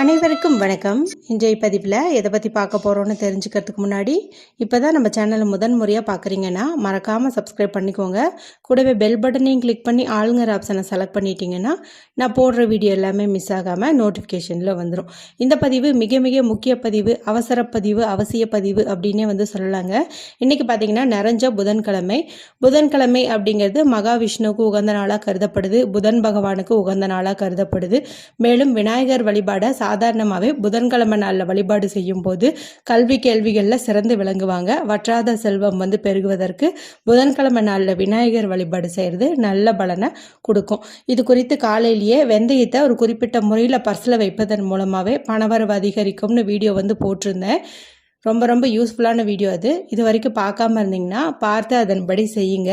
அனைவருக்கும் வணக்கம். இன்றைய பதிவில் எதை பற்றி பார்க்க போகிறோன்னு தெரிஞ்சுக்கிறதுக்கு முன்னாடி இப்போ தான் நம்ம சேனலை முதன் முறையாக பார்க்குறீங்கன்னா மறக்காமல் சப்ஸ்கிரைப் பண்ணிக்கோங்க. கூடவே பெல் பட்டனையும் கிளிக் பண்ணி ஆளுங்கிற ஆப்ஷனை செலக்ட் பண்ணிட்டீங்கன்னா நான் போடுற வீடியோ எல்லாமே மிஸ் ஆகாமல் நோட்டிஃபிகேஷனில் வந்துடும் இந்த பதிவு மிக மிக முக்கிய பதிவு அவசர பதிவு அவசிய பதிவு அப்படின்னே வந்து சொல்லலாங்க. இன்றைக்கி பார்த்தீங்கன்னா நிறைஞ்ச புதன்கிழமை. புதன்கிழமை அப்படிங்கிறது மகாவிஷ்ணுவுக்கு உகந்த நாளாக கருதப்படுது புதன் பகவானுக்கு உகந்த நாளாக கருதப்படுது. மேலும் விநாயகர் வழிபாடை சாதாரணமாகவே புதன்கிழமை நாளில் வழிபாடு செய்யும் போது கல்வி கேள்விகளில் சிறந்து விளங்குவாங்க. வற்றாத செல்வம் வந்து பெருகுவதற்கு புதன்கிழமை நாளில் விநாயகர் வழிபாடு செய்கிறது நல்ல பலனை கொடுக்கும். இது குறித்து காலையிலேயே வெந்தயத்தை ஒரு குறிப்பிட்ட முறையில் பர்ஸில் வைப்பதன் மூலமாகவே பணவரவு அதிகரிக்கும்னு வீடியோ வந்து போட்டிருந்தேன். ரொம்ப ரொம்ப யூஸ்ஃபுல்லான வீடியோ அது. இது வரைக்கும் பார்க்காம இருந்தீங்கன்னா பார்த்து அதன்படி செய்யுங்க.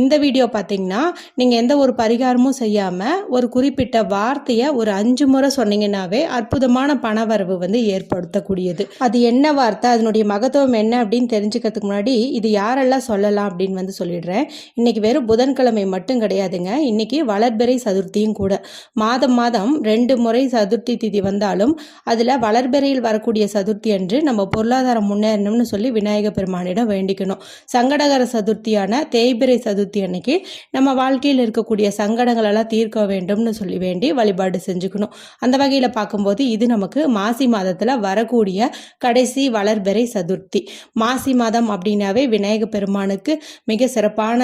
இந்த வீடியோ பார்த்தீங்கன்னா நீங்கள் எந்த ஒரு பரிகாரமும் செய்யாமல் ஒரு குறிப்பிட்ட வார்த்தையை ஒரு அஞ்சு முறை சொன்னீங்கன்னாவே அற்புதமான பணவரவு வந்து ஏற்படுத்தக்கூடியது. அது என்ன வார்த்தை அதனுடைய மகத்துவம் என்ன அப்படின்னு தெரிஞ்சுக்கிறதுக்கு முன்னாடி இது யாரெல்லாம் சொல்லலாம் அப்படின்னு வந்து சொல்லிடுறேன். இன்னைக்கு வெறும் புதன்கிழமை மட்டும் கிடையாதுங்க. இன்னைக்கு வளர்பிறை சதுர்த்தியும் கூட. மாதம் மாதம் ரெண்டு முறை சதுர்த்தி திதி வந்தாலும் அதில் வளர்பிறையில் வரக்கூடிய சதுர்த்தி அன்று நம்ம பொருளாதார பொருளாதாரம் முன்னேறணும்னு சொல்லி விநாயக பெருமானிடம் வேண்டிக்கணும். சங்கடகர சதுர்த்தியான தேய்பிரை சதுர்த்தி அன்னைக்கு நம்ம வாழ்க்கையில் இருக்கக்கூடிய சங்கடங்களெல்லாம் தீர்க்க வேண்டும்னு சொல்லி வேண்டி வழிபாடு செஞ்சுக்கணும். அந்த வகையில் பார்க்கும்போது இது நமக்கு மாசி மாதத்தில் வரக்கூடிய கடைசி வளர்பிறை சதுர்த்தி. மாசி மாதம் அப்படின்னாவே விநாயக பெருமானுக்கு மிக சிறப்பான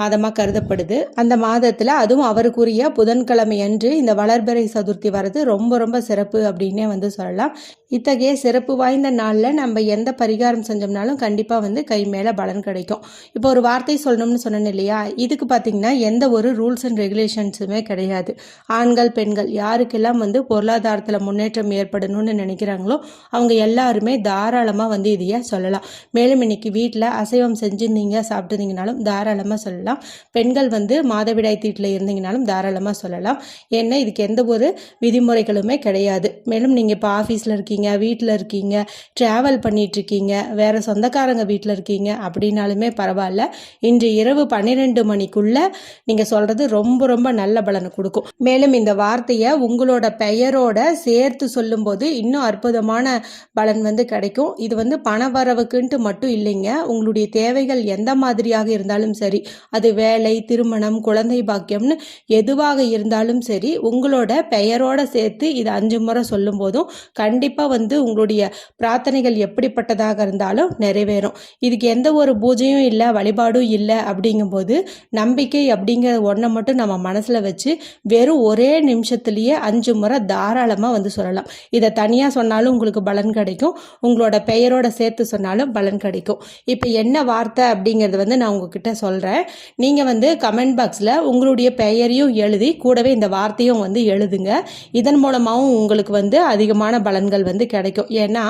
மாதமாக கருதப்படுது. அந்த மாதத்தில் அதுவும் அவருக்குரிய புதன்கிழமை அன்று இந்த வளர்பிறை சதுர்த்தி வர்றது ரொம்ப ரொம்ப சிறப்பு அப்படின்னே வந்து சொல்லலாம். இத்தகைய சிறப்பு வாய்ந்த நாளில் நம்ம நம்ம எந்த பரிகாரம் செஞ்சோம்னாலும் கண்டிப்பாக வந்து கை மேலே பலன் கிடைக்கும். இப்போ ஒரு வார்த்தை சொல்லணும்னு சொன்னேன் இல்லையா? இதுக்கு பார்த்தீங்கன்னா எந்த ஒரு ரூல்ஸ் அண்ட் ரெகுலேஷன்ஸுமே கிடையாது. ஆண்கள் பெண்கள் யாருக்கெல்லாம் வந்து பொருளாதாரத்தில் முன்னேற்றம் ஏற்படணும்னு நினைக்கிறாங்களோ அவங்க எல்லாருமே தாராளமாக வந்து இதையே சொல்லலாம். மேலும் இன்னைக்கு வீட்டில் அசைவம் செஞ்சுருந்தீங்க சாப்பிட்டுருந்தீங்கனாலும் தாராளமாக சொல்லலாம். பெண்கள் வந்து மாதவிடாய் தீட்டில் இருந்தீங்கனாலும் தாராளமாக சொல்லலாம். ஏன்னா இதுக்கு எந்த ஒரு விதிமுறைகளுமே கிடையாது. மேலும் நீங்கள் இப்போ ஆஃபீஸில் இருக்கீங்க வீட்டில் இருக்கீங்க ட்ராவல் பண்ணிகிட்ருக்கீங்க வேறு சொந்தக்காரங்க வீட்டில் இருக்கீங்க. அப்படின்னாலுமே பரவாயில்ல. இன்று இரவு பன்னிரெண்டு மணிக்குள்ளே நீங்கள் சொல்கிறது ரொம்ப ரொம்ப நல்ல பலனை கொடுக்கும். மேலும் இந்த வார்த்தையை உங்களோட பெயரோட சேர்த்து சொல்லும்போது இன்னும் அற்புதமான பலன் வந்து கிடைக்கும். இது வந்து பண வரவுக்குன்ட்டு மட்டும் இல்லைங்க. உங்களுடைய தேவைகள் எந்த மாதிரியாக இருந்தாலும் சரி அது வேலை திருமணம் குழந்தை பாக்கியம்னு எதுவாக இருந்தாலும் சரி உங்களோட பெயரோட சேர்த்து இது அஞ்சு முறை சொல்லும் போதும் கண்டிப்பாக வந்து உங்களுடைய பிரார்த்தனைகள் எப்படிப்பட்டதாக இருந்தாலும் நிறைவேறும். இதுக்கு எந்த ஒரு பூஜையும் இல்லை வழிபாடும் இல்லை அப்படிங்கும்போது நம்பிக்கை அப்படிங்கிற ஒன்றை மட்டும் நம்ம மனசில் வச்சு வெறும் ஒரே நிமிஷத்துலேயே அஞ்சு முறை தாராளமாக வந்து சொல்லலாம். இதை தனியாக சொன்னாலும் உங்களுக்கு பலன் கிடைக்கும். உங்களோட பெயரோட சேர்த்து சொன்னாலும் பலன் கிடைக்கும். இப்போ என்ன வார்த்தை அப்படிங்கிறது வந்து நான் உங்ககிட்ட சொல்கிறேன் நீங்கள் வந்து கமெண்ட் பாக்ஸில் உங்களுடைய பெயரையும் எழுதி கூடவே இந்த வார்த்தையும் வந்து எழுதுங்க. இதன் மூலமாகவும் உங்களுக்கு வந்து அதிகமான பலன்கள் வந்து கிடைக்கும். ஏன்னா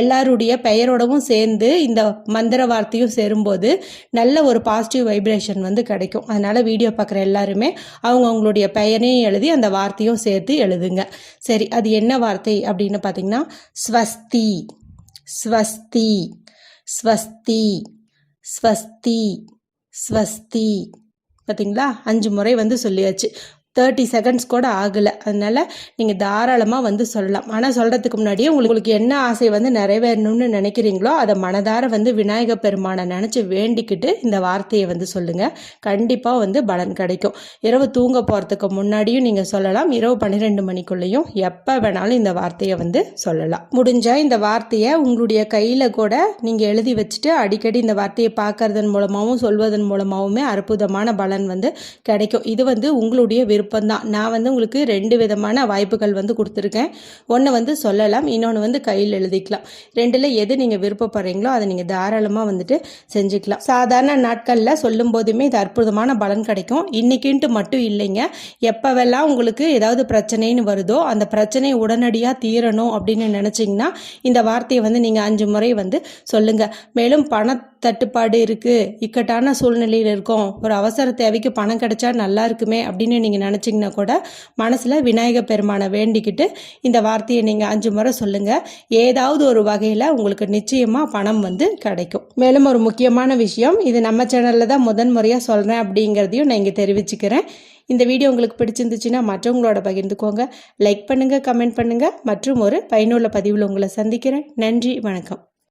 எல்லாருடைய பெயரோடவும் சேர்ந்து இந்த மந்திர வார்த்தையும் சேரும்போது நல்ல ஒரு பாசிட்டிவ் வைப்ரேஷன் வந்து கிடைக்கும். அதனால் வீடியோ பார்க்குற எல்லாருமே அவங்க அவங்களுடைய பெயரையும் எழுதி அந்த வார்த்தையும் சேர்த்து எழுதுங்க. சரி அது என்ன வார்த்தை அப்படின்னு பார்த்தீங்கன்னா ஸ்வஸ்தி. ஸ்வஸ்தி. ஸ்வஸ்தி. ஸ்வஸ்தி. ஸ்வஸ்தி. பார்த்தீங்களா? அஞ்சு முறை வந்து சொல்லியாச்சு. தேர்ட்டி செகண்ட்ஸ் கூட ஆகலை. அதனால் நீங்கள் தாராளமாக வந்து சொல்லலாம். ஆனால் சொல்கிறதுக்கு முன்னாடியே உங்களுக்கு என்ன ஆசை வந்து நிறைவேறணும்னு நினைக்கிறீங்களோ அதை மனதார வந்து விநாயக பெருமானை நினச்சி வேண்டிக்கிட்டு இந்த வார்த்தையை வந்து சொல்லுங்கள் கண்டிப்பாக வந்து பலன் கிடைக்கும். இரவு தூங்க போகிறதுக்கு முன்னாடியும் நீங்கள் சொல்லலாம். இரவு பன்னிரெண்டு மணிக்குள்ளேயும் எப்போ வேணாலும் இந்த வார்த்தையை வந்து சொல்லலாம். முடிஞ்சால் இந்த வார்த்தையை உங்களுடைய கையில் கூட நீங்கள் எழுதி வச்சுட்டு அடிக்கடி இந்த வார்த்தையை பார்க்கறதன் மூலமாகவும் சொல்வதன் மூலமாகவுமே அற்புதமான பலன் வந்து கிடைக்கும். இது வந்து உங்களுடைய விருப்பம். விருப்பம்தான். நான் வந்து உங்களுக்கு ரெண்டு விதமான வாய்ப்புகள் வந்து கொடுத்துருக்கேன். ஒன்று வந்து சொல்லலாம் இன்னொன்று வந்து கையில் எழுதிக்கலாம். ரெண்டில் எது நீங்கள் விருப்பப்படுறீங்களோ அதை நீங்கள் தாராளமாக வந்துட்டு செஞ்சுக்கலாம். சாதாரண நாட்களில் சொல்லும் போதுமே இது அற்புதமான பலன் கிடைக்கும். இன்றைக்கின்ட்டு மட்டும் இல்லைங்க. எப்போவெல்லாம் உங்களுக்கு ஏதாவது பிரச்சனைன்னு வருதோ அந்த பிரச்சனை உடனடியாக தீரணும் அப்படின்னு நினச்சிங்கன்னா இந்த வார்த்தையை வந்து நீங்கள் அஞ்சு முறை வந்து சொல்லுங்கள் மேலும் பண தட்டுப்பாடு இருக்குது இக்கட்டான சூழ்நிலையில் இருக்கோம். ஒரு அவசர தேவைக்கு பணம் கிடைச்சா நல்லா இருக்குமே அப்படின்னு நீங்கள் நினச்சிங்கன்னா கூட மனசில் விநாயகர் பெருமானை வேண்டிக்கிட்டு இந்த வார்த்தையை நீங்கள் அஞ்சு முறை சொல்லுங்கள் ஏதாவது ஒரு வகையில் உங்களுக்கு நிச்சயமாக பணம் வந்து கிடைக்கும். மேலும் ஒரு முக்கியமான விஷயம் இது நம்ம சேனலில் தான் முதன் முறையாக சொல்கிறேன் அப்படிங்கிறதையும் நான் இங்கே தெரிவிச்சுக்கிறேன். இந்த வீடியோ உங்களுக்கு பிடிச்சிருந்துச்சுன்னா மற்றவங்களோட பகிர்ந்துக்கோங்க. லைக் பண்ணுங்கள் கமெண்ட் பண்ணுங்கள் மற்றும் ஒரு பயனுள்ள பதிவில் உங்களை சந்திக்கிறேன். நன்றி வணக்கம்.